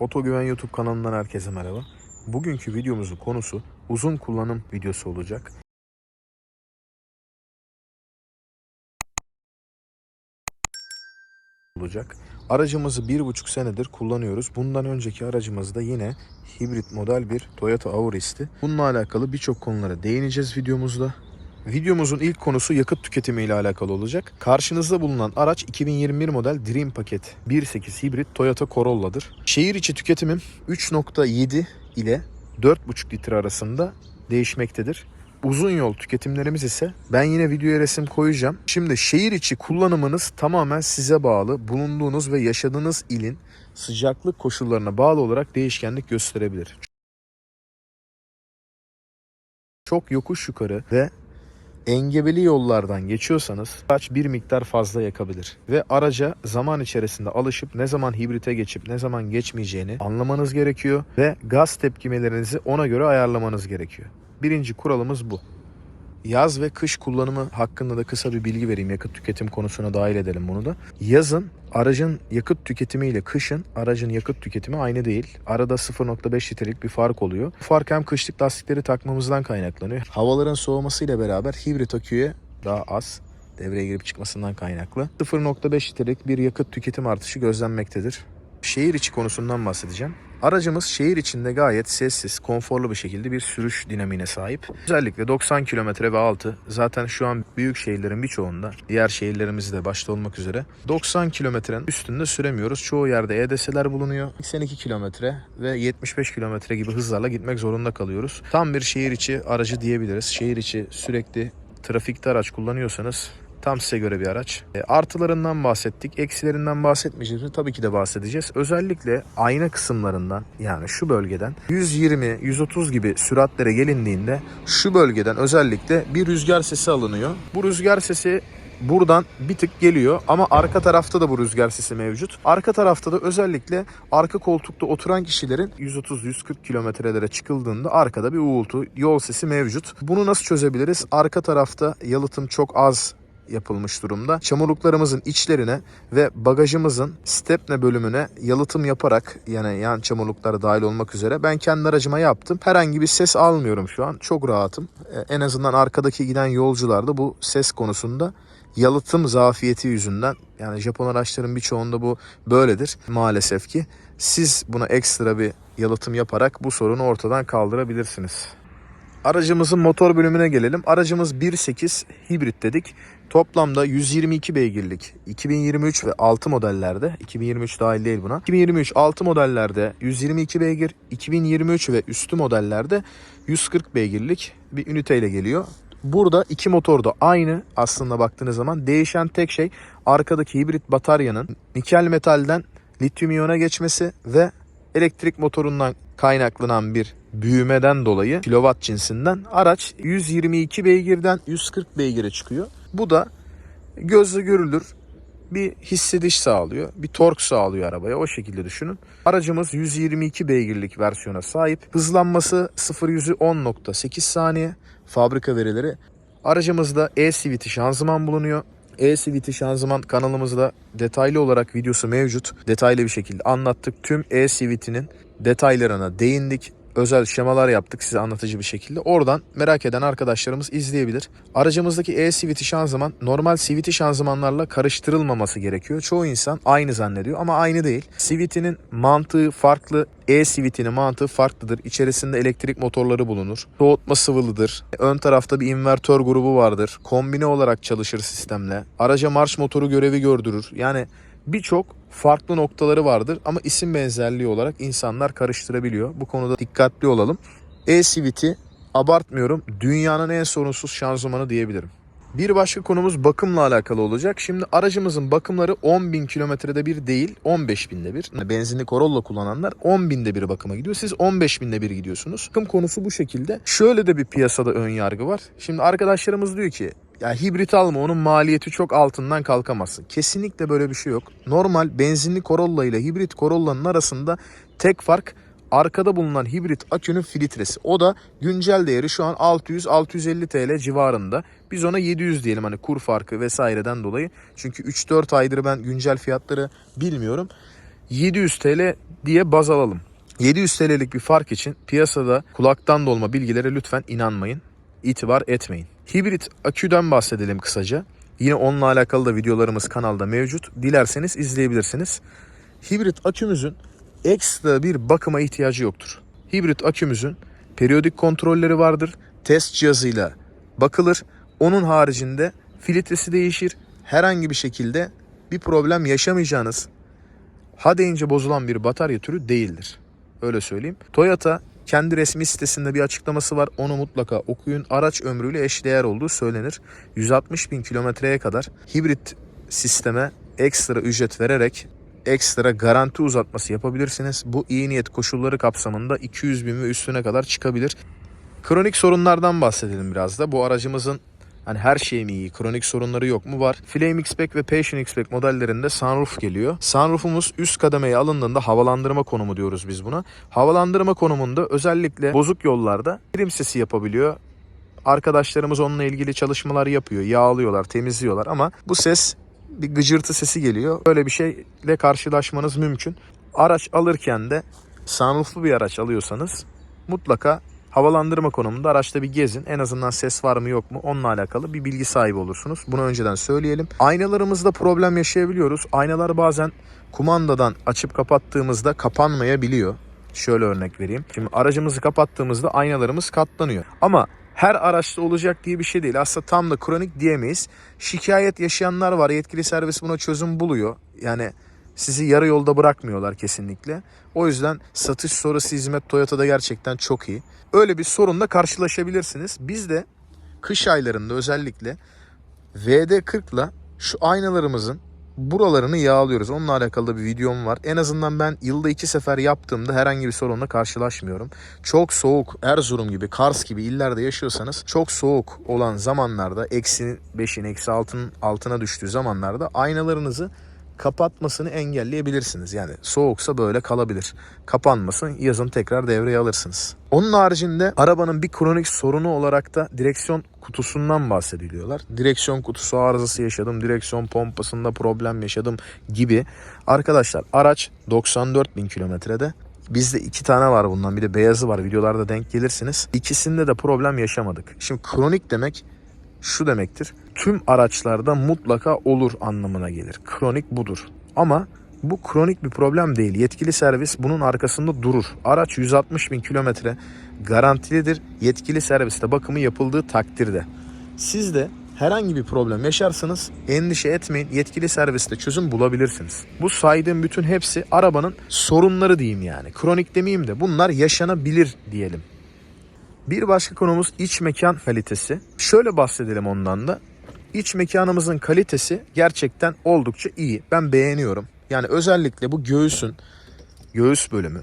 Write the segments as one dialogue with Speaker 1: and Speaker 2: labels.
Speaker 1: Otogüven YouTube kanalından herkese merhaba. Bugünkü videomuzun konusu uzun kullanım videosu olacak. olacak. Aracımızı bir buçuk senedir kullanıyoruz. Bundan önceki aracımız da yine hibrit model bir Toyota Auris'ti. Bununla alakalı birçok konulara değineceğiz videomuzda. Videomuzun ilk konusu yakıt tüketimi ile alakalı olacak. Karşınızda bulunan araç 2021 model Dream Paket 1.8 hibrit Toyota Corolla'dır. Şehir içi tüketimim 3.7 ile 4.5 litre arasında değişmektedir. Uzun yol tüketimlerimiz ise ben yine videoya resim koyacağım. Şimdi şehir içi kullanımınız tamamen size bağlı. Bulunduğunuz ve yaşadığınız ilin sıcaklık koşullarına bağlı olarak değişkenlik gösterebilir. Çok yokuş yukarı ve engebeli yollardan geçiyorsanız araç bir miktar fazla yakabilir. Ve araca zaman içerisinde alışıp ne zaman hibrite geçip ne zaman geçmeyeceğini anlamanız gerekiyor. Ve gaz tepkimelerinizi ona göre ayarlamanız gerekiyor. Birinci kuralımız bu. Yaz ve kış kullanımı hakkında da kısa bir bilgi vereyim. Yakıt tüketim konusuna dahil edelim bunu da. Yazın aracın yakıt tüketimi ile kışın aracın yakıt tüketimi aynı değil. Arada 0.5 litrelik bir fark oluyor. Bu fark hem kışlık lastikleri takmamızdan kaynaklanıyor. Havaların soğumasıyla beraber hibrit aküye daha az devreye girip çıkmasından kaynaklı. 0.5 litrelik bir yakıt tüketim artışı gözlenmektedir. Şehir içi konusundan bahsedeceğim. Aracımız şehir içinde gayet sessiz, konforlu bir şekilde bir sürüş dinamiğine sahip. Özellikle 90 kilometre ve altı zaten şu an büyük şehirlerin birçoğunda, diğer şehirlerimizde de başta olmak üzere 90 kilometrenin üstünde süremiyoruz. Çoğu yerde EDS'ler bulunuyor. 82 kilometre ve 75 kilometre gibi hızlarla gitmek zorunda kalıyoruz. Tam bir şehir içi aracı diyebiliriz. Şehir içi sürekli trafikte araç kullanıyorsanız Tam size göre bir araç. E, artılarından bahsettik. Eksilerinden bahsetmeyeceğiz mi? Tabii ki de bahsedeceğiz. Özellikle ayna kısımlarından yani şu bölgeden 120-130 gibi süratlere gelindiğinde şu bölgeden özellikle bir rüzgar sesi alınıyor. Bu rüzgar sesi buradan bir tık geliyor ama arka tarafta da bu rüzgar sesi mevcut. Arka tarafta da özellikle arka koltukta oturan kişilerin 130-140 kilometrelere çıkıldığında arkada bir uğultu, yol sesi mevcut. Bunu nasıl çözebiliriz? Arka tarafta yalıtım çok az yapılmış durumda. Çamurluklarımızın içlerine ve bagajımızın stepne bölümüne yalıtım yaparak yani yan çamurluklar dahil olmak üzere ben kendi aracıma yaptım. Herhangi bir ses almıyorum şu an. Çok rahatım. Ee, En azından arkadaki giden yolcularda bu ses konusunda yalıtım zafiyeti yüzünden yani Japon araçların birçoğunda bu böyledir maalesef ki. Siz buna ekstra bir yalıtım yaparak bu sorunu ortadan kaldırabilirsiniz. Aracımızın motor bölümüne gelelim. Aracımız 1.8 hibrit dedik. Toplamda 122 beygirlik 2023 ve 6 modellerde 2023 dahil değil buna. 2023 6 modellerde 122 beygir, 2023 ve üstü modellerde 140 beygirlik bir üniteyle geliyor. Burada iki motor da aynı aslında baktığınız zaman. Değişen tek şey arkadaki hibrit bataryanın nikel metalden lityum iyona geçmesi ve elektrik motorundan kaynaklanan bir büyümeden dolayı kilowatt cinsinden araç 122 beygirden 140 beygire çıkıyor. Bu da gözle görülür bir hissediş sağlıyor. Bir tork sağlıyor arabaya. O şekilde düşünün. Aracımız 122 beygirlik versiyona sahip. Hızlanması 0-100'ü 10.8 saniye. Fabrika verileri. Aracımızda e-CVT şanzıman bulunuyor. E-CVT şanzıman kanalımızda detaylı olarak videosu mevcut. Detaylı bir şekilde anlattık. Tüm e-CVT'nin detaylarına değindik özel şemalar yaptık size anlatıcı bir şekilde. Oradan merak eden arkadaşlarımız izleyebilir. Aracımızdaki e-CVT şanzıman normal CVT şanzımanlarla karıştırılmaması gerekiyor. Çoğu insan aynı zannediyor ama aynı değil. CVT'nin mantığı farklı, e-CVT'nin mantığı farklıdır. İçerisinde elektrik motorları bulunur. Soğutma sıvılıdır. Ön tarafta bir invertör grubu vardır. Kombine olarak çalışır sistemle. Araca marş motoru görevi gördürür. Yani birçok farklı noktaları vardır ama isim benzerliği olarak insanlar karıştırabiliyor. Bu konuda dikkatli olalım. E-CVT abartmıyorum dünyanın en sorunsuz şanzımanı diyebilirim. Bir başka konumuz bakımla alakalı olacak. Şimdi aracımızın bakımları 10.000 kilometrede bir değil 15.000'de bir. Benzinli Corolla kullananlar 10.000'de bir bakıma gidiyor. Siz 15.000'de bir gidiyorsunuz. Bakım konusu bu şekilde. Şöyle de bir piyasada ön yargı var. Şimdi arkadaşlarımız diyor ki ya hibrit alma onun maliyeti çok altından kalkamazsın. Kesinlikle böyle bir şey yok. Normal benzinli Corolla ile hibrit Corolla'nın arasında tek fark arkada bulunan hibrit akünün filtresi. O da güncel değeri şu an 600-650 TL civarında. Biz ona 700 diyelim hani kur farkı vesaireden dolayı. Çünkü 3-4 aydır ben güncel fiyatları bilmiyorum. 700 TL diye baz alalım. 700 TL'lik bir fark için piyasada kulaktan dolma bilgilere lütfen inanmayın. itibar etmeyin. Hibrit aküden bahsedelim kısaca. Yine onunla alakalı da videolarımız kanalda mevcut. Dilerseniz izleyebilirsiniz. Hibrit akümüzün ekstra bir bakıma ihtiyacı yoktur. Hibrit akümüzün periyodik kontrolleri vardır. Test cihazıyla bakılır. Onun haricinde filtresi değişir. Herhangi bir şekilde bir problem yaşamayacağınız ha deyince bozulan bir batarya türü değildir. Öyle söyleyeyim. Toyota kendi resmi sitesinde bir açıklaması var. Onu mutlaka okuyun. Araç ömrüyle eşdeğer olduğu söylenir. 160 bin kilometreye kadar hibrit sisteme ekstra ücret vererek ekstra garanti uzatması yapabilirsiniz. Bu iyi niyet koşulları kapsamında 200 bin ve üstüne kadar çıkabilir. Kronik sorunlardan bahsedelim biraz da. Bu aracımızın Hani her şey mi iyi? Kronik sorunları yok mu? Var. Flame X-Pack ve Passion X-Pack modellerinde sunroof geliyor. Sunroofumuz üst kademeye alındığında havalandırma konumu diyoruz biz buna. Havalandırma konumunda özellikle bozuk yollarda prim sesi yapabiliyor. Arkadaşlarımız onunla ilgili çalışmalar yapıyor. Yağlıyorlar, temizliyorlar ama bu ses bir gıcırtı sesi geliyor. Böyle bir şeyle karşılaşmanız mümkün. Araç alırken de sunrooflu bir araç alıyorsanız mutlaka havalandırma konumunda araçta bir gezin. En azından ses var mı yok mu onunla alakalı bir bilgi sahibi olursunuz. Bunu önceden söyleyelim. Aynalarımızda problem yaşayabiliyoruz. Aynalar bazen kumandadan açıp kapattığımızda kapanmayabiliyor. Şöyle örnek vereyim. Şimdi aracımızı kapattığımızda aynalarımız katlanıyor. Ama her araçta olacak diye bir şey değil. Aslında tam da kronik diyemeyiz. Şikayet yaşayanlar var. Yetkili servis buna çözüm buluyor. Yani sizi yarı yolda bırakmıyorlar kesinlikle. O yüzden satış sonrası hizmet Toyota'da gerçekten çok iyi. Öyle bir sorunla karşılaşabilirsiniz. Biz de kış aylarında özellikle VD40'la şu aynalarımızın buralarını yağlıyoruz. Onunla alakalı da bir videom var. En azından ben yılda iki sefer yaptığımda herhangi bir sorunla karşılaşmıyorum. Çok soğuk Erzurum gibi, Kars gibi illerde yaşıyorsanız çok soğuk olan zamanlarda eksi 5'in, eksi 6'nın altına düştüğü zamanlarda aynalarınızı kapatmasını engelleyebilirsiniz. Yani soğuksa böyle kalabilir. Kapanmasın yazın tekrar devreye alırsınız. Onun haricinde arabanın bir kronik sorunu olarak da direksiyon kutusundan bahsediliyorlar. Direksiyon kutusu arızası yaşadım, direksiyon pompasında problem yaşadım gibi. Arkadaşlar araç 94 bin kilometrede. Bizde iki tane var bundan bir de beyazı var videolarda denk gelirsiniz. İkisinde de problem yaşamadık. Şimdi kronik demek şu demektir. Tüm araçlarda mutlaka olur anlamına gelir. Kronik budur. Ama bu kronik bir problem değil. Yetkili servis bunun arkasında durur. Araç 160 bin kilometre garantilidir. Yetkili serviste bakımı yapıldığı takdirde. Siz de herhangi bir problem yaşarsanız endişe etmeyin. Yetkili serviste çözüm bulabilirsiniz. Bu saydığım bütün hepsi arabanın sorunları diyeyim yani. Kronik demeyeyim de bunlar yaşanabilir diyelim. Bir başka konumuz iç mekan kalitesi. Şöyle bahsedelim ondan da. İç mekanımızın kalitesi gerçekten oldukça iyi. Ben beğeniyorum. Yani özellikle bu göğüsün göğüs bölümü.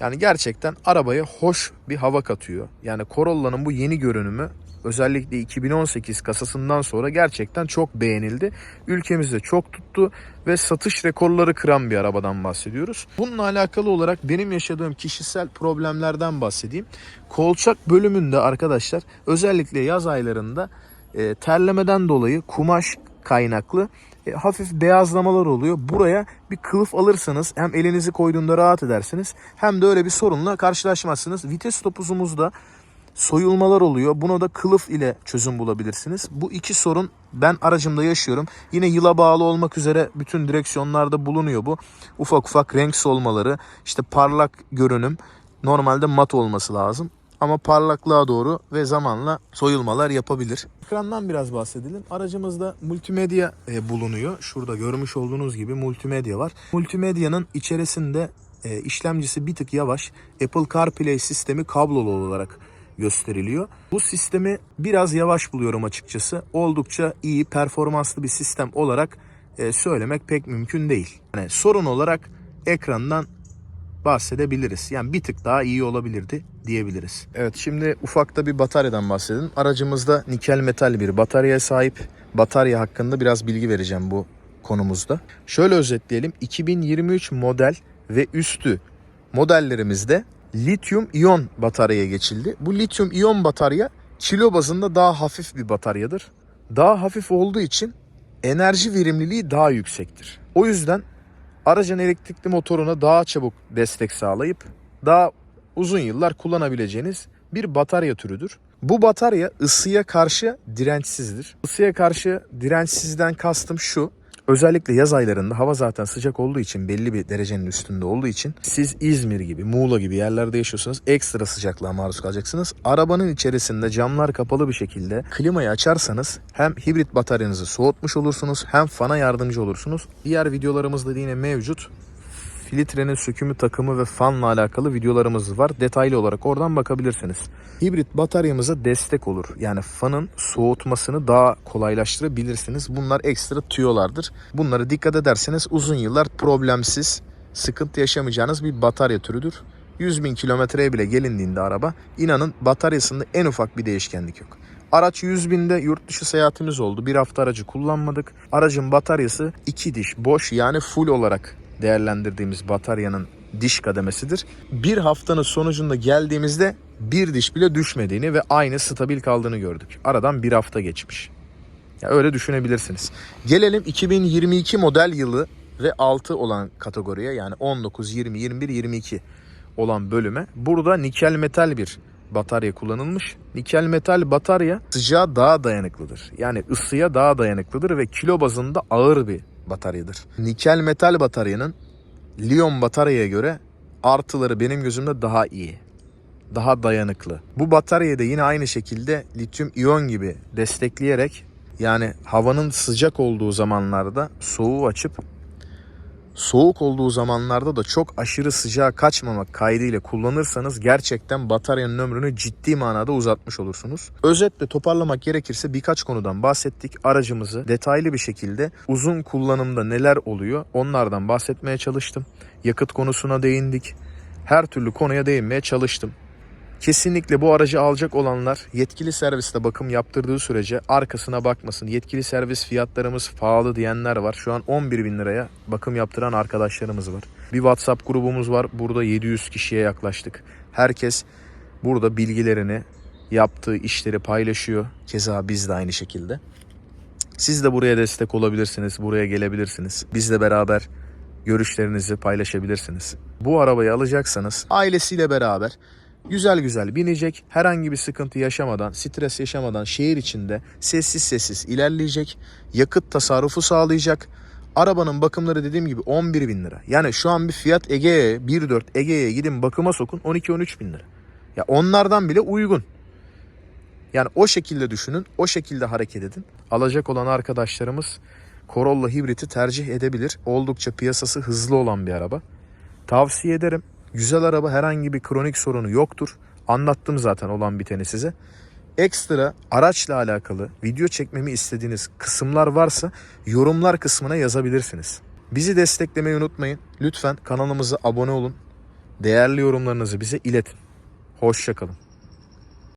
Speaker 1: Yani gerçekten arabaya hoş bir hava katıyor. Yani Corolla'nın bu yeni görünümü özellikle 2018 kasasından sonra gerçekten çok beğenildi. Ülkemizde çok tuttu ve satış rekorları kıran bir arabadan bahsediyoruz. Bununla alakalı olarak benim yaşadığım kişisel problemlerden bahsedeyim. Kolçak bölümünde arkadaşlar özellikle yaz aylarında e, terlemeden dolayı kumaş kaynaklı e, hafif beyazlamalar oluyor. Buraya bir kılıf alırsanız hem elinizi koyduğunda rahat edersiniz hem de öyle bir sorunla karşılaşmazsınız. Vites topuzumuzda soyulmalar oluyor. Buna da kılıf ile çözüm bulabilirsiniz. Bu iki sorun ben aracımda yaşıyorum. Yine yıla bağlı olmak üzere bütün direksiyonlarda bulunuyor bu. Ufak ufak renk solmaları, işte parlak görünüm normalde mat olması lazım. Ama parlaklığa doğru ve zamanla soyulmalar yapabilir. Ekrandan biraz bahsedelim. Aracımızda multimedya e, bulunuyor. Şurada görmüş olduğunuz gibi multimedya var. Multimedyanın içerisinde e, işlemcisi bir tık yavaş. Apple CarPlay sistemi kablolu olarak gösteriliyor. Bu sistemi biraz yavaş buluyorum açıkçası. Oldukça iyi, performanslı bir sistem olarak e, söylemek pek mümkün değil. Yani sorun olarak ekrandan bahsedebiliriz. Yani bir tık daha iyi olabilirdi diyebiliriz. Evet şimdi ufakta bir bataryadan bahsedelim. Aracımızda nikel metal bir bataryaya sahip. Batarya hakkında biraz bilgi vereceğim bu konumuzda. Şöyle özetleyelim. 2023 model ve üstü modellerimizde lityum iyon bataryaya geçildi. Bu lityum iyon batarya kilo bazında daha hafif bir bataryadır. Daha hafif olduğu için enerji verimliliği daha yüksektir. O yüzden aracın elektrikli motoruna daha çabuk destek sağlayıp daha uzun yıllar kullanabileceğiniz bir batarya türüdür. Bu batarya ısıya karşı dirençsizdir. Isıya karşı dirençsizden kastım şu. Özellikle yaz aylarında hava zaten sıcak olduğu için belli bir derecenin üstünde olduğu için siz İzmir gibi, Muğla gibi yerlerde yaşıyorsanız ekstra sıcaklığa maruz kalacaksınız. Arabanın içerisinde camlar kapalı bir şekilde klimayı açarsanız hem hibrit bataryanızı soğutmuş olursunuz hem fana yardımcı olursunuz. Diğer videolarımızda da yine mevcut filtrenin sökümü takımı ve fanla alakalı videolarımız var. Detaylı olarak oradan bakabilirsiniz. Hibrit bataryamıza destek olur. Yani fanın soğutmasını daha kolaylaştırabilirsiniz. Bunlar ekstra tüyolardır. Bunları dikkat ederseniz uzun yıllar problemsiz, sıkıntı yaşamayacağınız bir batarya türüdür. 100 bin kilometreye bile gelindiğinde araba inanın bataryasında en ufak bir değişkenlik yok. Araç 100 binde yurt dışı seyahatimiz oldu. Bir hafta aracı kullanmadık. Aracın bataryası iki diş boş yani full olarak değerlendirdiğimiz bataryanın diş kademesidir. Bir haftanın sonucunda geldiğimizde bir diş bile düşmediğini ve aynı stabil kaldığını gördük. Aradan bir hafta geçmiş. Ya öyle düşünebilirsiniz. Gelelim 2022 model yılı ve altı olan kategoriye yani 19, 20, 21, 22 olan bölüme. Burada nikel metal bir batarya kullanılmış. Nikel metal batarya sıcağa daha dayanıklıdır. Yani ısıya daha dayanıklıdır ve kilo bazında ağır bir bataryadır. Nikel metal bataryanın liyon bataryaya göre artıları benim gözümde daha iyi. Daha dayanıklı. Bu bataryayı da yine aynı şekilde lityum iyon gibi destekleyerek yani havanın sıcak olduğu zamanlarda soğuğu açıp soğuk olduğu zamanlarda da çok aşırı sıcağa kaçmamak kaydıyla kullanırsanız gerçekten bataryanın ömrünü ciddi manada uzatmış olursunuz. Özetle toparlamak gerekirse birkaç konudan bahsettik. Aracımızı detaylı bir şekilde uzun kullanımda neler oluyor onlardan bahsetmeye çalıştım. Yakıt konusuna değindik. Her türlü konuya değinmeye çalıştım. Kesinlikle bu aracı alacak olanlar yetkili serviste bakım yaptırdığı sürece arkasına bakmasın. Yetkili servis fiyatlarımız pahalı diyenler var. Şu an 11 bin liraya bakım yaptıran arkadaşlarımız var. Bir WhatsApp grubumuz var. Burada 700 kişiye yaklaştık. Herkes burada bilgilerini, yaptığı işleri paylaşıyor. Keza biz de aynı şekilde. Siz de buraya destek olabilirsiniz. Buraya gelebilirsiniz. Bizle beraber görüşlerinizi paylaşabilirsiniz. Bu arabayı alacaksanız ailesiyle beraber güzel güzel binecek, herhangi bir sıkıntı yaşamadan, stres yaşamadan şehir içinde sessiz sessiz ilerleyecek, yakıt tasarrufu sağlayacak. Arabanın bakımları dediğim gibi 11 bin lira. Yani şu an bir Fiat Egea'ya, 1.4 Egea'ya gidin bakıma sokun 12-13 bin lira. Ya onlardan bile uygun. Yani o şekilde düşünün, o şekilde hareket edin. Alacak olan arkadaşlarımız Corolla hibriti tercih edebilir. Oldukça piyasası hızlı olan bir araba. Tavsiye ederim. Güzel araba herhangi bir kronik sorunu yoktur. Anlattım zaten olan biteni size. Ekstra araçla alakalı video çekmemi istediğiniz kısımlar varsa yorumlar kısmına yazabilirsiniz. Bizi desteklemeyi unutmayın. Lütfen kanalımıza abone olun. Değerli yorumlarınızı bize iletin. Hoşçakalın.